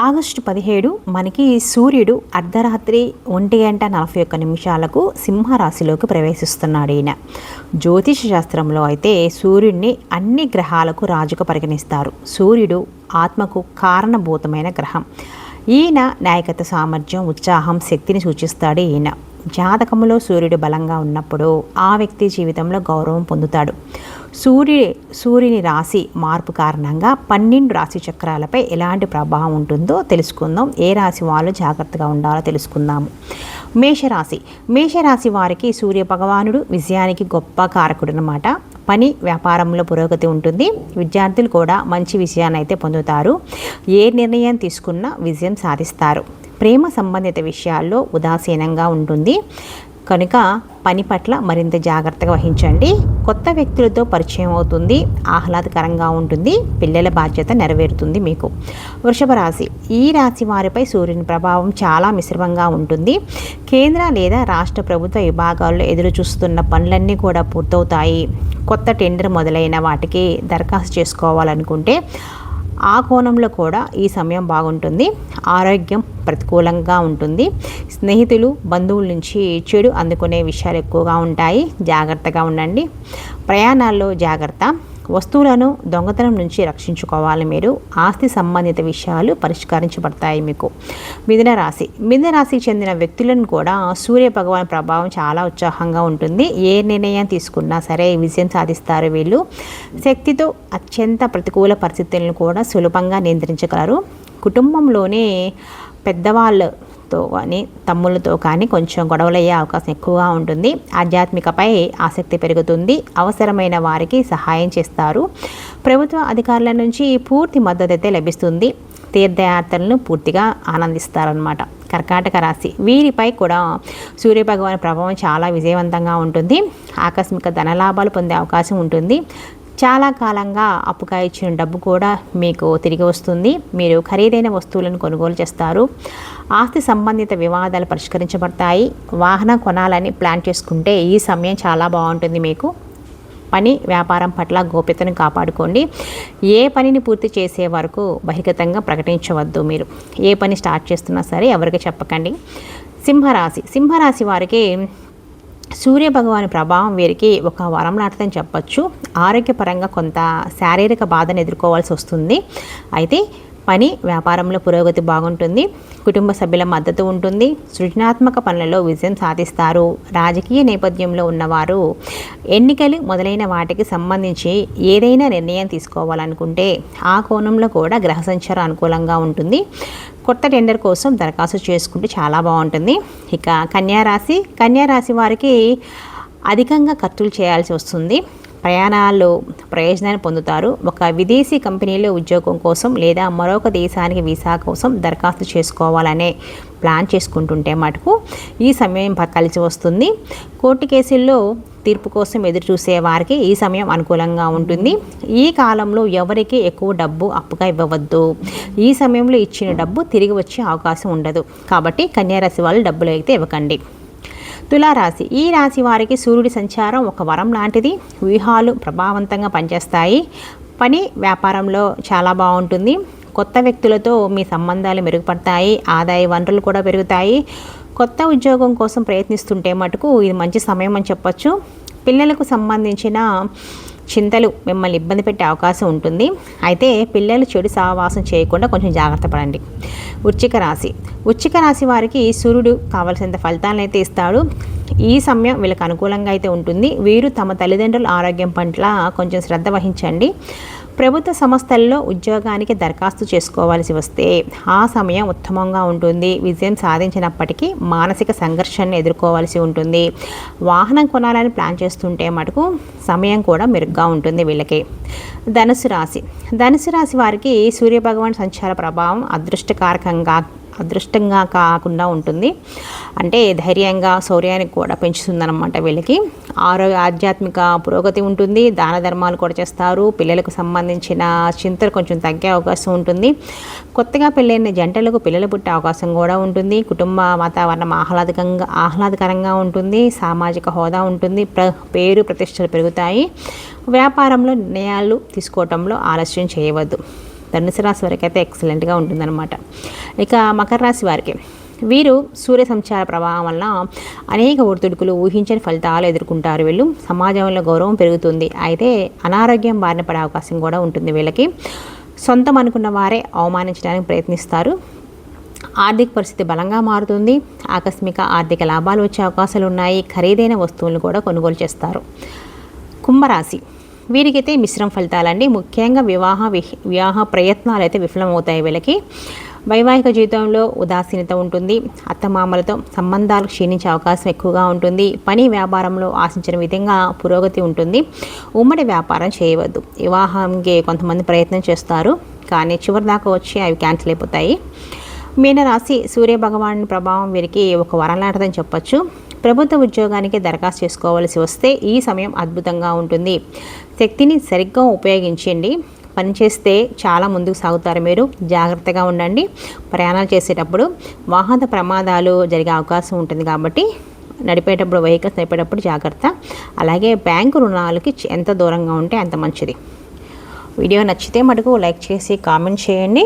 August పదిహేడు మనకి సూర్యుడు అర్ధరాత్రి ఒంటి గంట నలభై ఒక్క నిమిషాలకు సింహరాశిలోకి ప్రవేశిస్తున్నాడు ఈయన. జ్యోతిష శాస్త్రంలో అయితే సూర్యుడిని అన్ని గ్రహాలకు రాజుగా పరిగణిస్తారు. సూర్యుడు ఆత్మకు కారణభూతమైన గ్రహం. ఈయన నాయకత్వ సామర్థ్యం ఉత్సాహం శక్తిని సూచిస్తాడు ఈయన. జాతకంలో సూర్యుడు బలంగా ఉన్నప్పుడు ఆ వ్యక్తి జీవితంలో గౌరవం పొందుతాడు. సూర్యుడి సూర్యుని రాశి మార్పు కారణంగా పన్నెండు రాశి చక్రాలపై ఎలాంటి ప్రభావం ఉంటుందో తెలుసుకుందాం. ఏ రాశి వాళ్ళు జాగ్రత్తగా ఉండాలో తెలుసుకుందాము. మేషరాశి. మేషరాశి వారికి సూర్య భగవానుడు విజయానికి గొప్ప కారకుడు అనమాట పని వ్యాపారంలో పురోగతి ఉంటుంది. విద్యార్థులు కూడా మంచి విజయాన్ని అయితే పొందుతారు. ఏ నిర్ణయం తీసుకున్నా విజయం సాధిస్తారు. ప్రేమ సంబంధిత విషయాల్లో ఉదాసీనంగా ఉంటుంది. కనుక పని పట్ల మరింత జాగ్రత్తగా వహించండి. కొత్త వ్యక్తులతో పరిచయం అవుతుంది. ఆహ్లాదకరంగా ఉంటుంది. పిల్లల బాధ్యత నెరవేరుతుంది మీకు. వృషభ రాశి. ఈ రాశి వారిపై సూర్యుని ప్రభావం చాలా మిశ్రమంగా ఉంటుంది. కేంద్ర లేదా రాష్ట్ర ప్రభుత్వ విభాగాల్లో ఎదురు చూస్తున్న పనులన్నీ కూడా పూర్తవుతాయి. కొత్త టెండర్ మొదలైన వాటికి దరఖాస్తు చేసుకోవాలనుకుంటే ఆ కోణంలో కూడా ఈ సమయం బాగుంటుంది. ఆరోగ్యం ప్రతికూలంగా ఉంటుంది. స్నేహితులు బంధువుల నుంచి చెడు అందుకునే విషయాలు ఎక్కువగా ఉంటాయి. జాగ్రత్తగా ఉండండి. ప్రయాణాల్లో జాగ్రత్త. వస్తువులను దొంగతనం నుంచి రక్షించుకోవాలి మీరు. ఆస్తి సంబంధిత విషయాలు పరిష్కరించబడతాయి మీకు. మిథున రాశి. మిథున రాశికి చెందిన వ్యక్తులను కూడా సూర్య భగవాన్ ప్రభావం చాలా ఉత్సాహంగా ఉంటుంది. ఏ నిర్ణయం తీసుకున్నా సరే విజయం సాధిస్తారు వీళ్ళు. శక్తితో అత్యంత ప్రతికూల పరిస్థితులను కూడా సులభంగా నియంత్రించగలరు. కుటుంబంలోనే పెద్దవాళ్ళు పెద్దవాళ్ళతో కానీ తమ్ముళ్ళతో కానీ కొంచెం గొడవలయ్యే అవకాశం ఎక్కువగా ఉంటుంది. ఆధ్యాత్మికపై ఆసక్తి పెరుగుతుంది. అవసరమైన వారికి సహాయం చేస్తారు. ప్రభుత్వ అధికారుల నుంచి పూర్తి మద్దతు అయితే లభిస్తుంది. తీర్థయాత్రలను పూర్తిగా ఆనందిస్తారనమాట కర్కాటక రాశి వీరిపై కూడా సూర్యభగవాన్ ప్రభావం చాలా విజయవంతంగా ఉంటుంది. ఆకస్మిక ధనలాభాలు పొందే అవకాశం ఉంటుంది. చాలా కాలంగా అప్పుగా ఇచ్చిన డబ్బు కూడా మీకు తిరిగి వస్తుంది. మీరు ఖరీదైన వస్తువులను కొనుగోలు చేస్తారు. ఆస్తి సంబంధిత వివాదాలు పరిష్కరించబడతాయి. వాహనం కొనాలని ప్లాన్ చేసుకుంటే ఈ సమయం చాలా బాగుంటుంది మీకు. పని వ్యాపారం పట్ల గోప్యతను కాపాడుకోండి. ఏ పనిని పూర్తి చేసే వరకు బహిర్గతంగా ప్రకటించవద్దు మీరు. ఏ పని స్టార్ట్ చేస్తున్నా సరే ఎవరికి చెప్పకండి. సింహరాశి. సింహరాశి వారికి సూర్యభగవాని ప్రభావం వీరికి ఒక వరం లాంటిదని చెప్పచ్చు. ఆరోగ్యపరంగా కొంత శారీరక బాధను ఎదుర్కోవాల్సి వస్తుంది. అయితే పని వ్యాపారంలో పురోగతి బాగుంటుంది కుటుంబ సభ్యుల మద్దతు ఉంటుంది సృజనాత్మక పనులలో విజయం సాధిస్తారు. రాజకీయ నేపథ్యంలో ఉన్నవారు ఎన్నికలు మొదలైన వాటికి సంబంధించి ఏదైనా నిర్ణయం తీసుకోవాలనుకుంటే ఆ కోణంలో కూడా గ్రహ సంచారం అనుకూలంగా ఉంటుంది. కొత్త టెండర్ కోసం దరఖాస్తు చేసుకుంటే చాలా బాగుంటుంది. ఇక కన్యారాశి కన్యారాశి వారికి అధికంగా ఖర్చులు చేయాల్సి వస్తుంది. ప్రయాణాల్లో ప్రయోజనాన్ని పొందుతారు. ఒక విదేశీ కంపెనీలో ఉద్యోగం కోసం లేదా మరొక దేశానికి వీసా కోసం దరఖాస్తు చేసుకోవాలనే ప్లాన్ చేసుకుంటుంటే మటుకు ఈ సమయం కలిసి వస్తుంది. కోర్టు కేసుల్లో తీర్పు కోసం ఎదురు చూసే వారికి ఈ సమయం అనుకూలంగా ఉంటుంది. ఈ కాలంలో ఎవరికి ఎక్కువ డబ్బు అప్పుగా ఇవ్వవద్దు. ఈ సమయంలో ఇచ్చిన డబ్బు తిరిగి వచ్చే అవకాశం ఉండదు. కాబట్టి కన్యారాశి వాళ్ళు డబ్బులు అయితే ఇవ్వకండి. తులారాశి. ఈ రాశి వారికి సూర్యుడి సంచారం ఒక వరం లాంటిది. వ్యూహాలు ప్రభావవంతంగా పనిచేస్తాయి. పని వ్యాపారంలో చాలా బాగుంటుంది. కొత్త వ్యక్తులతో మీ సంబంధాలు మెరుగుపడతాయి. ఆదాయ వనరులు కూడా పెరుగుతాయి. కొత్త ఉద్యోగం కోసం ప్రయత్నిస్తుంటే మటుకు ఇది మంచి సమయం అని చెప్పొచ్చు. పిల్లలకు సంబంధించిన చింతలు మిమ్మల్ని ఇబ్బంది పెట్టే అవకాశం ఉంటుంది. అయితే పిల్లలు చెడు సహవాసం చేయకుండా కొంచెం జాగ్రత్త పడండి. వృచ్చిక రాశి. ఉచ్చిక రాశి వారికి సూర్యుడు కావలసినంత ఫలితాలను అయితే ఇస్తాడు. ఈ సమయం వీళ్ళకి అనుకూలంగా అయితే ఉంటుంది. వీరు తమ తల్లిదండ్రుల ఆరోగ్యం పట్ల కొంచెం శ్రద్ధ వహించండి. ప్రభుత్వ సంస్థల్లో ఉద్యోగానికి దరఖాస్తు చేసుకోవాల్సి వస్తే ఆ సమయం ఉత్తమంగా ఉంటుంది. విజయం సాధించినప్పటికీ మానసిక సంఘర్షణను ఎదుర్కోవాల్సి ఉంటుంది. వాహనం కొనాలని ప్లాన్ చేస్తుంటే మటుకు సమయం కూడా మెరుగ్గా ఉంటుంది వీళ్ళకి. ధనుసు రాశి. ధనుసు రాశి వారికి సూర్యభగవాన్ సంచార ప్రభావం అదృష్టకారకంగా అదృష్టంగా కాకుండా ఉంటుంది. అంటే ధైర్యంగా శౌర్యాన్ని కూడా పెంచుతుందన్నమాట వీళ్ళకి. ఆరోగ్య ఆధ్యాత్మిక పురోగతి ఉంటుంది. దాన ధర్మాలు కూడా చేస్తారు. పిల్లలకు సంబంధించిన చింతలు కొంచెం తగ్గే అవకాశం ఉంటుంది. కొత్తగా పెళ్ళైన జంటలకు పిల్లలు పుట్టే అవకాశం కూడా ఉంటుంది. కుటుంబ వాతావరణం ఆహ్లాదకంగా ఆహ్లాదకరంగా ఉంటుంది. సామాజిక హోదా ఉంటుంది. ప్ర పేరు ప్రతిష్టలు పెరుగుతాయి. వ్యాపారంలో నిర్ణయాలు తీసుకోవటంలో ఆలస్యం చేయవద్దు. ధనుసు రాశి వారికి అయితే ఎక్సలెంట్గా ఉంటుందన్నమాట. ఇక మకర రాశి వారికి వీరు సూర్య సంచార ప్రభావం వలన అనేక ఒడిదుడుకులు ఊహించని ఫలితాలు ఎదుర్కొంటారు. వీళ్ళు సమాజంలో గౌరవం పెరుగుతుంది. అయితే అనారోగ్యం బారిన పడే అవకాశం కూడా ఉంటుంది వీళ్ళకి. సొంతం అనుకున్న వారే అవమానించడానికి ప్రయత్నిస్తారు. ఆర్థిక పరిస్థితి బలంగా మారుతుంది. ఆకస్మిక ఆర్థిక లాభాలు వచ్చే అవకాశాలు ఉన్నాయి. ఖరీదైన వస్తువులను కూడా కొనుగోలు చేస్తారు. కుంభరాశి వీరికైతే మిశ్రమ ఫలితాలండి. ముఖ్యంగా వివాహ వివాహ ప్రయత్నాలు అయితే విఫలమవుతాయి వీళ్ళకి. వైవాహిక జీవితంలో ఉదాసీనత ఉంటుంది. అత్తమామలతో సంబంధాలు క్షీణించే అవకాశం ఎక్కువగా ఉంటుంది. పని వ్యాపారంలో ఆశించిన విధంగా పురోగతి ఉంటుంది. ఉమ్మడి వ్యాపారం చేయవద్దు. వివాహంకి కొంతమంది ప్రయత్నం చేస్తారు. కానీ చివరి దాకా వచ్చి అవి క్యాన్సిల్ అయిపోతాయి. మీనరాశి సూర్య భగవాన్ ప్రభావం వీరికి ఒక వరం లాంటిదని చెప్పచ్చు. ప్రభుత్వ ఉద్యోగానికి దరఖాస్తు చేసుకోవాల్సి వస్తే ఈ సమయం అద్భుతంగా ఉంటుంది. శక్తిని సరిగ్గా ఉపయోగించండి. పనిచేస్తే చాలా ముందుకు సాగుతారు మీరు. జాగ్రత్తగా ఉండండి. ప్రయాణాలు చేసేటప్పుడు వాహన ప్రమాదాలు జరిగే అవకాశం ఉంటుంది కాబట్టి నడిపేటప్పుడు వెహికల్స్ నడిపేటప్పుడు జాగ్రత్త. అలాగే బ్యాంకు రుణాలకి ఎంత దూరంగా ఉంటే అంత మంచిది. వీడియో నచ్చితే మటుకు లైక్ చేసి కామెంట్ చేయండి.